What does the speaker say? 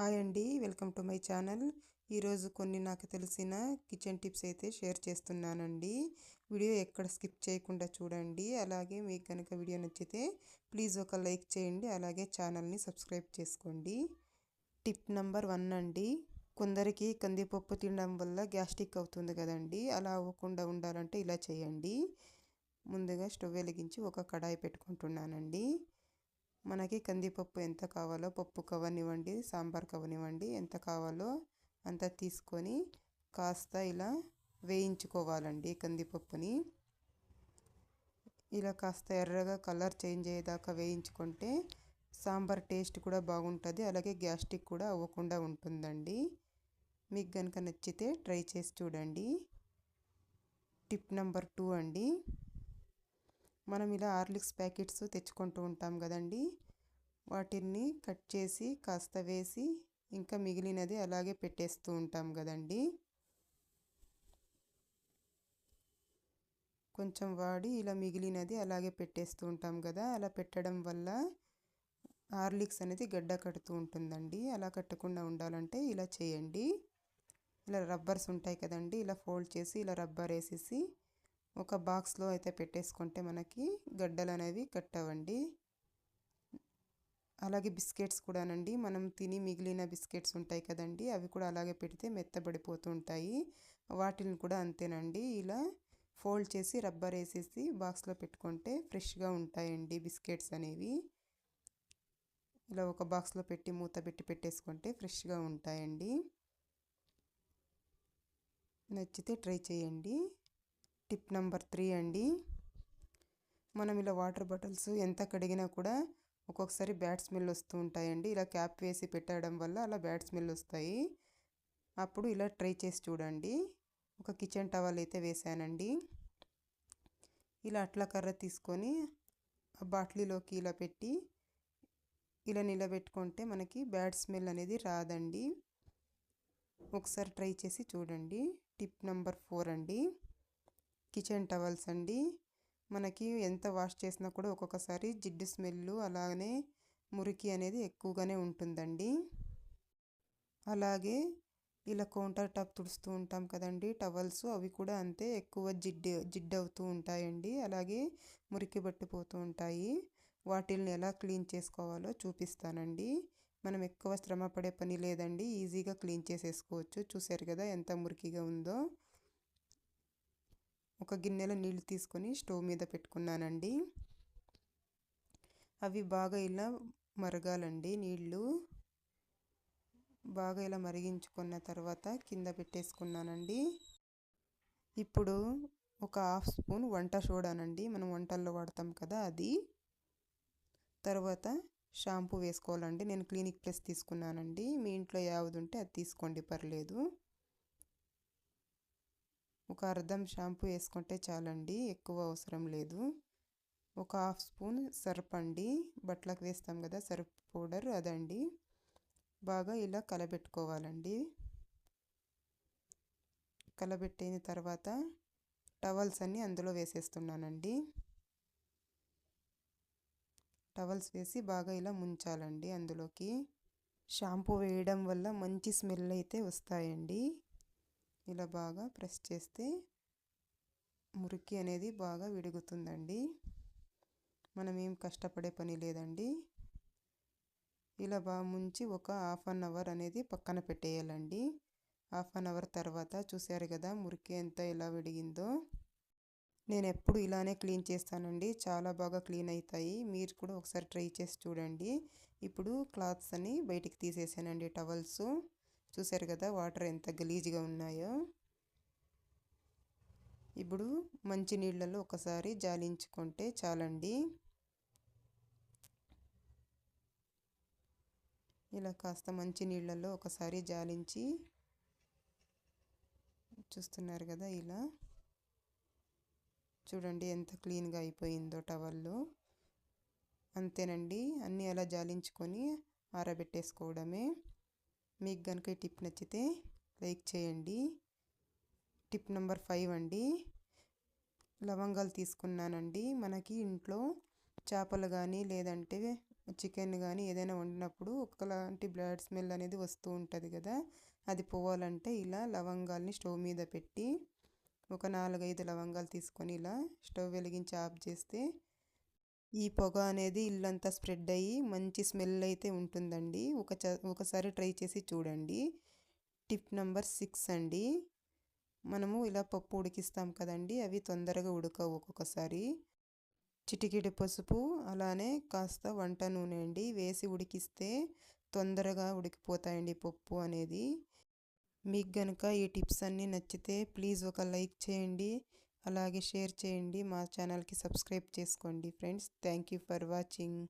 Hi అండి welcome to my channel. ఈరోజు కొన్ని నాకు తెలిసిన కిచెన్ టిప్స్ అయితే షేర్ చేస్తున్నానండి. వీడియో ఎక్కడ స్కిప్ చేయకుండా చూడండి. అలాగే మీకు కనుక వీడియో నచ్చితే ప్లీజ్ ఒక లైక్ చేయండి అలాగే ఛానల్ని సబ్స్క్రైబ్ చేసుకోండి. టిప్ నెంబర్ వన్ అండి కొందరికి కందిపప్పు తినడం వల్ల గ్యాస్ట్రిక్ అవుతుంది కదండి అలా అవ్వకుండా ఉండాలంటే ఇలా చేయండి. ముందుగా స్టవ్ వెలిగించి ఒక కడాయి పెట్టుకుంటున్నానండి. మనకి కందిపప్పు ఎంత కావాలో పప్పు కవ్వనివ్వండి సాంబార్ కవ్వనివ్వండి ఎంత కావాలో అంత తీసుకొని కాస్త ఇలా వేయించుకోవాలండి కందిపప్పుని. ఇలా కాస్త ఎర్రగా కలర్ చేంజ్ అయ్యేదాకా వేయించుకుంటే సాంబార్ టేస్ట్ కూడా బాగుంటుంది అలాగే గ్యాస్ట్రిక్ కూడా అవ్వకుండా ఉంటుందండి. మీకు కనుక నచ్చితే ట్రై చేసి చూడండి. టిప్ నెంబర్ టూ అండి. మనం ఇలా హార్లిక్స్ ప్యాకెట్స్ తెచ్చుకుంటూ ఉంటాం కదండి. వాటిని కట్ చేసి కాస్త వేసి ఇంకా మిగిలినది అలాగే పెట్టేస్తూ ఉంటాం కదండి. కొంచెం వాడి ఇలా మిగిలినది అలాగే పెట్టేస్తూ ఉంటాం కదా. అలా పెట్టడం వల్ల హార్లిక్స్ అనేది గడ్డ కడుతూ ఉంటుందండి. అలా కట్టకుండా ఉండాలంటే ఇలా చేయండి. ఇలా రబ్బర్స్ ఉంటాయి కదండి. ఇలా ఫోల్డ్ చేసి ఇలా రబ్బర్ వేసేసి ఒక బాక్స్లో అయితే పెట్టేసుకుంటే మనకి గడ్డలు అనేవి కట్టవండి. అలాగే బిస్కెట్స్ కూడానండి. మనం తిని మిగిలిన బిస్కెట్స్ ఉంటాయి కదండి అవి కూడా అలాగే పెడితే మెత్తబడిపోతూ ఉంటాయి. వాటిని కూడా అంతేనండి. ఇలా ఫోల్డ్ చేసి రబ్బర్ వేసేసి బాక్స్లో పెట్టుకుంటే ఫ్రెష్గా ఉంటాయండి బిస్కెట్స్ అనేవి. ఇలా ఒక బాక్స్లో పెట్టి మూత పెట్టి పెట్టేసుకుంటే ఫ్రెష్గా ఉంటాయండి. నచ్చితే ట్రై చేయండి. టిప్ నెంబర్ త్రీ అండి. మనం ఇలా వాటర్ బాటిల్స్ ఎంత కడిగినా కూడా ఒక్కొక్కసారి బ్యాడ్ స్మెల్ వస్తూ ఉంటాయండి. ఇలా క్యాప్ వేసి పెట్టడం వల్ల అలా బ్యాడ్ స్మెల్ వస్తాయి. అప్పుడు ఇలా ట్రై చేసి చూడండి. ఒక కిచెన్ టవల్ అయితే వేసానండి. ఇలా అట్ల కర్ర తీసుకొని ఆ బాటిల్లోకి ఇలా పెట్టి ఇలా నిలబెట్టుకుంటే మనకి బ్యాడ్ స్మెల్ అనేది రాదండి. ఒకసారి ట్రై చేసి చూడండి. టిప్ నెంబర్ ఫోర్ అండి. కిచెన్ టవల్స్ అండి. మనకి ఎంత వాష్ చేసినా కూడా ఒక్కొక్కసారి జిడ్డు స్మెల్ అలానే మురికి అనేది ఎక్కువగానే ఉంటుందండి. అలాగే ఇలా కౌంటర్ టాప్ తుడుస్తూ ఉంటాం కదండి. టవల్స్ అవి కూడా అంతే ఎక్కువ జిడ్డు జిడ్డు అవుతూ ఉంటాయండి. అలాగే మురికి పట్టిపోతూ ఉంటాయి. వాటిల్ని ఎలా క్లీన్ చేసుకోవాలో చూపిస్తానండి. మనం ఎక్కువ శ్రమ పడే పని లేదండి. ఈజీగా క్లీన్ చేసేసుకోవచ్చు. చూసారు కదా ఎంత మురికిగా ఉందో. ఒక గిన్నెలో నీళ్ళు తీసుకొని స్టవ్ మీద పెట్టుకున్నానండి. అవి బాగా ఇలా మరగాలండి నీళ్ళు బాగా ఇలా మరిగించుకున్న తర్వాత కింద పెట్టేసుకున్నానండి. ఇప్పుడు ఒక హాఫ్ స్పూన్ వంట సోడానండి. మనం వంటల్లో వాడతాం కదా అది. తర్వాత షాంపూ వేసుకోవాలండి. నేను క్లినిక్ ప్లస్ తీసుకున్నానండి. మీ ఇంట్లో యావది ఉంటే అది తీసుకోండి పర్లేదు. ఒక అర్ధం షాంపూ వేసుకుంటే చాలండి ఎక్కువ అవసరం లేదు. ఒక హాఫ్ స్పూన్ సర్ఫ్ అండి బట్టలకు వేస్తాం కదా సర్ఫ్ పౌడర్ అదండి. బాగా ఇలా కలబెట్టుకోవాలండి. కలబెట్టిన తర్వాత టవల్స్ అన్నీ అందులో వేసేస్తున్నానండి. టవల్స్ వేసి బాగా ఇలా ముంచాలండి అందులోకి. షాంపూ వేయడం వల్ల మంచి స్మెల్ అయితే వస్తాయండి. ఇలా బాగా ప్రెస్ చేస్తే మురికి అనేది బాగా విడుగుతుందండి. మనం ఏం కష్టపడే పని లేదండి. ఇలా బాగా ముంచి ఒక హాఫ్ అన్ అవర్ అనేది పక్కన పెట్టేయాలండి. హాఫ్ అన్ అవర్ తర్వాత చూసారు కదా మురికి ఎంత ఎలా విడిగిందో. నేను ఎప్పుడు ఇలానే క్లీన్ చేస్తానండి. చాలా బాగా క్లీన్ అవుతాయి మీరు కూడా ఒకసారి ట్రై చేసి చూడండి. ఇప్పుడు క్లాత్స్ అని బయటికి తీసేసానండి టవల్స్. చూసారు కదా వాటర్ ఎంత గలీజ్గా ఉన్నాయో. ఇప్పుడు మంచి నీళ్ళలో ఒకసారి జాలించుకుంటే చాలండి. ఇలా కాస్త మంచి నీళ్ళలో ఒకసారి జాలించి చూస్తున్నారు కదా ఇలా. చూడండి ఎంత క్లీన్గా అయిపోయిందో టవల్లో. అంతేనండి అన్నీ అలా జాలించుకొని ఆరబెట్టేసుకోవడమే. మీకు కనుక ఈ టిప్ నచ్చితే లైక్ చేయండి. టిప్ నెంబర్ ఫైవ్ అండి. లవంగాలు తీసుకున్నానండి. మనకి ఇంట్లో చేపలు కానీ లేదంటే చికెన్ కానీ ఏదైనా వండినప్పుడు ఒకలాంటి బ్లడ్ స్మెల్ అనేది వస్తూ ఉంటుంది కదా. అది పోవాలంటే ఇలా లవంగాల్ని స్టవ్ మీద పెట్టి ఒక నాలుగైదు లవంగాలు తీసుకొని ఇలా స్టవ్ వెలిగించి ఆఫ్ చేస్తే ఈ పొగ అనేది ఇల్లంతా స్ప్రెడ్ అయ్యి మంచి స్మెల్ అయితే ఉంటుందండి. ఒక ఒకసారి ట్రై చేసి చూడండి. టిప్ నెంబర్ సిక్స్ అండి. మనము ఇలా పప్పు ఉడికిస్తాం కదండి అవి తొందరగా ఉడకవు ఒక్కొక్కసారి. చిటికెడు పసుపు అలానే కాస్త వంట నూనె అండి. వేసి ఉడికిస్తే తొందరగా ఉడికిపోతాయండి పప్పు అనేది. మీకు గనక ఈ టిప్స్ అన్నీ నచ్చితే ప్లీజ్ ఒక లైక్ చేయండి. అలాగే షేర్ చేయండి మా ఛానల్కి సబ్స్క్రైబ్ చేసుకోండి friends. Thank you for watching.